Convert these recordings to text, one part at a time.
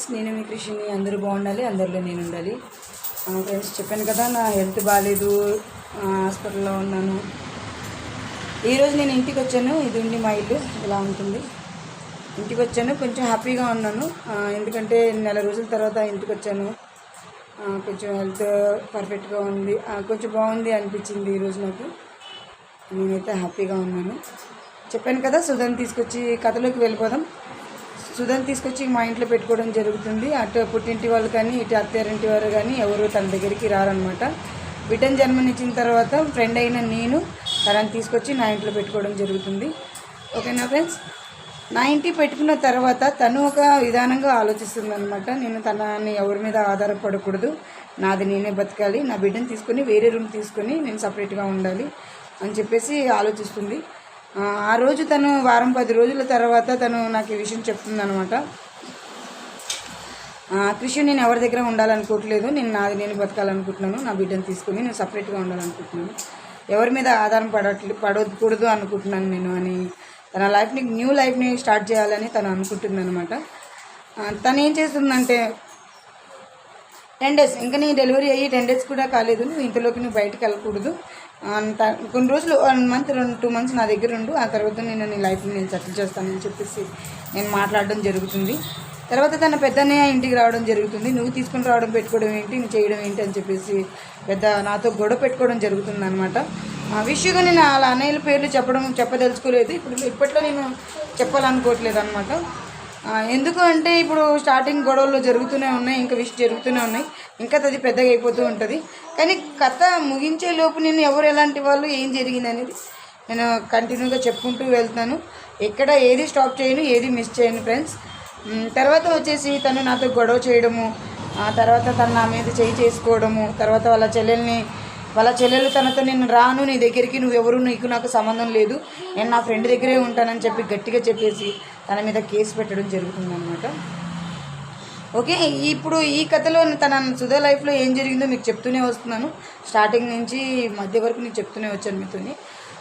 Friends నేను మీ కృషిని అందరూ బాగుండాలి అందరిలో నేను ఉండాలి ఫ్రెండ్స్ చెప్పాను కదా నా హెల్త్ బాగాలేదు హాస్పిటల్లో ఉన్నాను. ఈరోజు నేను ఇంటికి వచ్చాను ఇది ఉండి మా ఇల్లు ఇలా ఉంటుంది. ఇంటికి వచ్చాను కొంచెం హ్యాపీగా ఉన్నాను. ఎందుకంటే నెల రోజుల తర్వాత ఇంటికి వచ్చాను. కొంచెం హెల్త్ పర్ఫెక్ట్గా ఉంది కొంచెం బాగుంది అనిపించింది ఈరోజు నాకు. నేనైతే హ్యాపీగా ఉన్నాను. చెప్పాను కదా సుధన్ తీసుకొచ్చి కథలోకి వెళ్ళిపోదాం. సుధన్ తీసుకొచ్చి మా ఇంట్లో పెట్టుకోవడం జరుగుతుంది. అటు పుట్టింటి వాళ్ళు కానీ ఇటు అత్తారింటి వారు కానీ ఎవరు తన దగ్గరికి రారనమాట బిడ్డను జన్మనిచ్చిన తర్వాత ఫ్రెండ్ అయిన నేను తనని తీసుకొచ్చి నా ఇంట్లో పెట్టుకోవడం జరుగుతుంది. ఓకేనా ఫ్రెండ్స్ నా ఇంటి పెట్టుకున్న తర్వాత తను ఒక విధానంగా ఆలోచిస్తుంది అనమాట నేను తనని ఎవరి మీద ఆధారపడకూడదు. నాది నేనే బతకాలి. నా బిడ్డను తీసుకొని వేరే రూమ్ తీసుకొని నేను సపరేట్గా ఉండాలి అని చెప్పేసి ఆలోచిస్తుంది. ఆ, రోజు తను వారం పది రోజుల తర్వాత తను నాకు ఈ విషయం చెప్తుందనమాట కృషి నేను ఎవరి దగ్గర ఉండాలనుకోవట్లేదు. నేను నాది నేను బతకాలనుకుంటున్నాను. నా బిడ్డను తీసుకుని నేను సపరేట్గా ఉండాలనుకుంటున్నాను. ఎవరి మీద ఆధారం పడట్లే పడకూడదు అనుకుంటున్నాను నేను అని తన లైఫ్ని న్యూ లైఫ్ని స్టార్ట్ చేయాలని తను అనుకుంటుంది అనమాట తను ఏం చేస్తుందంటే టెన్ డేస్. ఇంకా నీ డెలివరీ అయ్యి టెన్ డేస్ కూడా కాలేదు. నువ్వు ఇంతలోకి నువ్వు బయటకు వెళ్ళకూడదు. అంత కొన్ని రోజులు వన్ మంత్ రెండు టూ మంత్స్ నా దగ్గర ఉండు. ఆ తర్వాత నేను నీ లైఫ్ని నేను సెటిల్ చేస్తానని చెప్పేసి నేను మాట్లాడడం జరుగుతుంది. తర్వాత తన పెద్దన్నయ్య ఇంటికి రావడం జరుగుతుంది. నువ్వు తీసుకుని రావడం పెట్టుకోవడం ఏంటి? నువ్వు చేయడం ఏంటి అని చెప్పేసి పెద్ద నాతో గొడవ పెట్టుకోవడం జరుగుతుంది అనమాట ఆ విషయంగా నేను వాళ్ళ అన్నయ్యల పేర్లు చెప్పడం చెప్పదలుచుకోలేదు. ఇప్పుడు ఇప్పట్లో నేను చెప్పాలనుకోవట్లేదు అనమాట ఎందుకు అంటే ఇప్పుడు స్టార్టింగ్ గొడవలు జరుగుతూనే ఉన్నాయి ఇంకా విష్ జరుగుతూనే ఉన్నాయి. ఇంకా అది పెద్దగా అయిపోతూ ఉంటుంది. కానీ కథ ముగించే లోపు నేను ఎవరు ఎలాంటి వాళ్ళు ఏం జరిగింది అనేది నేను కంటిన్యూగా చెప్పుకుంటూ వెళ్తాను. ఎక్కడ ఏది స్టాప్ చేయను ఏది మిస్ చేయను ఫ్రెండ్స్ తర్వాత వచ్చేసి తను నాతో గొడవ చేయడము తర్వాత తను నా మీద చేయి చేసుకోవడము తర్వాత వాళ్ళ చెల్లెల్ని వాళ్ళ చెల్లెలు తనతో నేను రాను నీ దగ్గరికి నువ్వెవరు నీకు నాకు సంబంధం లేదు. నేను నా ఫ్రెండ్ దగ్గరే ఉంటానని చెప్పి గట్టిగా చెప్పేసి తన మీద కేసు పెట్టడం జరుగుతుందన్నమాట. ఓకే ఇప్పుడు ఈ కథలో తన సుధా లైఫ్లో ఏం జరిగిందో మీకు చెప్తూనే వస్తున్నాను. స్టార్టింగ్ నుంచి మధ్య వరకు నేను చెప్తూనే వచ్చాను మీతోని.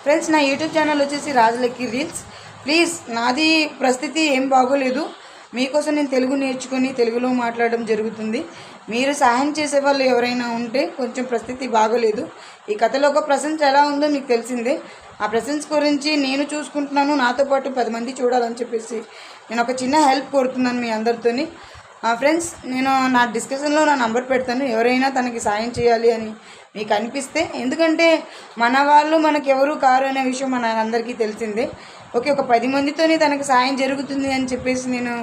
ఫ్రెండ్స్ నా యూట్యూబ్ ఛానల్ వచ్చేసి రాజులకి రీల్స్. ప్లీజ్ నాది పరిస్థితి ఏం బాగోలేదు. మీకోసం నేను తెలుగు నేర్చుకొని తెలుగులో మాట్లాడడం జరుగుతుంది. మీరు సహాయం చేసే వాళ్ళు ఎవరైనా ఉంటే కొంచెం ప్రస్థితి బాగోలేదు. ఈ కథలో ఒక ప్రసెన్స్ ఎలా ఉందో మీకు తెలిసిందే. ఆ ప్రసెన్స్ గురించి నేను చూసుకుంటున్నాను. నాతో పాటు పది మంది చూడాలని చెప్పేసి నేను ఒక చిన్న హెల్ప్ కోరుతున్నాను మీ అందరితోని. ఫ్రెండ్స్ నేను నా డిస్కషన్లో నా నంబర్ పెడతాను. ఎవరైనా తనకి సాయం చేయాలి అని మీకు అనిపిస్తే. ఎందుకంటే మన వాళ్ళు మనకు ఎవరు కారు అనే విషయం మన అందరికీ తెలిసిందే. ఓకే ఒక పది మందితోనే తనకు సాయం జరుగుతుంది అని చెప్పేసి నేను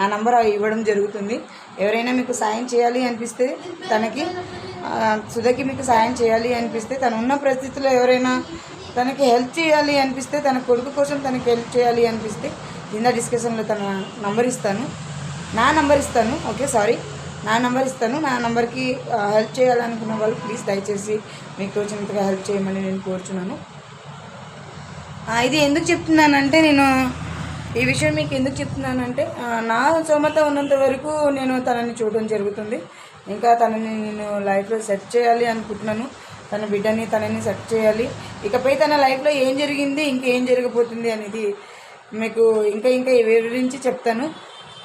ఆ నంబర్ ఇవ్వడం జరుగుతుంది. ఎవరైనా మీకు సాయం చేయాలి అనిపిస్తే తనకి సుధకి మీకు సాయం చేయాలి అనిపిస్తే తను ఉన్న పరిస్థితుల్లో ఎవరైనా తనకి హెల్ప్ చేయాలి అనిపిస్తే తన కొడుకు కోసం తనకి హెల్ప్ చేయాలి అనిపిస్తే కింద డిస్కషన్లో తన నంబర్ ఇస్తాను. నా నంబర్ ఇస్తాను ఓకే సారీ. నా నంబర్ ఇస్తాను నా నంబర్కి హెల్ప్ చేయాలనుకున్న వాళ్ళు ప్లీజ్ దయచేసి మీకు తోచినంతగా హెల్ప్ చేయమని నేను కోరుచున్నాను. ఇది ఎందుకు చెప్తున్నానంటే నేను ఈ విషయం మీకు ఎందుకు చెప్తున్నానంటే నా సోమత ఉన్నంత వరకు నేను తనని చూడడం జరుగుతుంది. ఇంకా తనని నేను లైఫ్లో సెట్ చేయాలి అనుకుంటున్నాను. తన బిడ్డని తనని సెట్ చేయాలి. ఇకపై తన లైఫ్లో ఏం జరిగింది ఇంకేం జరగబోతుంది అనేది మీకు ఇంకా ఇంకా వివరించి చెప్తాను.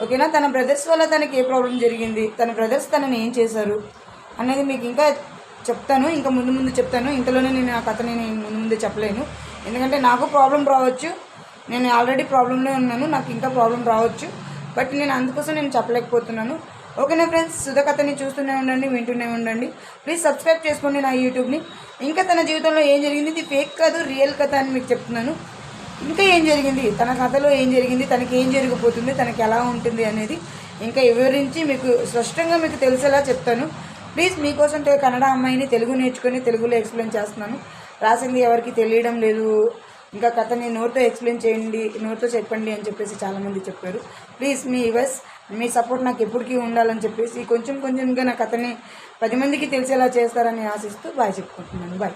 ఓకేనా? తన బ్రదర్స్ వల్ల తనకి ఏ ప్రాబ్లం జరిగింది తన బ్రదర్స్ తనని ఏం చేశారు అనేది మీకు ఇంకా చెప్తాను. ఇంకా ముందు ముందు చెప్తాను. ఇంతలోనే నేను ఆ కథని నేను ముందు ముందు చెప్పలేను. ఎందుకంటే నాకు ప్రాబ్లం రావచ్చు. నేను ఆల్రెడీ ప్రాబ్లంలో ఉన్నాను. నాకు ఇంకా ప్రాబ్లం రావచ్చు. బట్ నేను అందుకోసం నేను చెప్పలేకపోతున్నాను. ఓకేనా ఫ్రెండ్స్ సుధ కథని చూస్తూనే ఉండండి వింటూనే ఉండండి. ప్లీజ్ సబ్స్క్రైబ్ చేసుకోండి నా యూట్యూబ్ని ఇంకా తన జీవితంలో ఏం జరిగింది? ఇది ఫేక్ కాదు రియల్ కథ అని మీకు చెప్తున్నాను. ఇంకా ఏం జరిగింది? తన కథలో ఏం జరిగింది? తనకి ఏం జరిగిపోతుంది? తనకి ఎలా ఉంటుంది అనేది ఇంకా వివరించి మీకు స్పష్టంగా మీకు తెలిసేలా చెప్తాను. ప్లీజ్ మీకోసం కన్నడ అమ్మాయిని తెలుగు నేర్చుకొని తెలుగులో ఎక్స్ప్లెయిన్ చేస్తున్నాను. రాసింది ఎవరికి తెలియడం లేదు. ఇంకా కథని నోట్తో ఎక్స్ప్లెయిన్ చేయండి నోట్తో చెప్పండి అని చెప్పేసి చాలామంది చెప్పారు. ప్లీజ్ మీ యువర్స్ మీ సపోర్ట్ నాకు ఎప్పటికీ ఉండాలని చెప్పేసి కొంచెం కొంచెంగా నా కథని పది మందికి తెలిసేలా చేస్తారని ఆశిస్తూ బాయ్ చెప్పుకుంటున్నాను. బాయ్.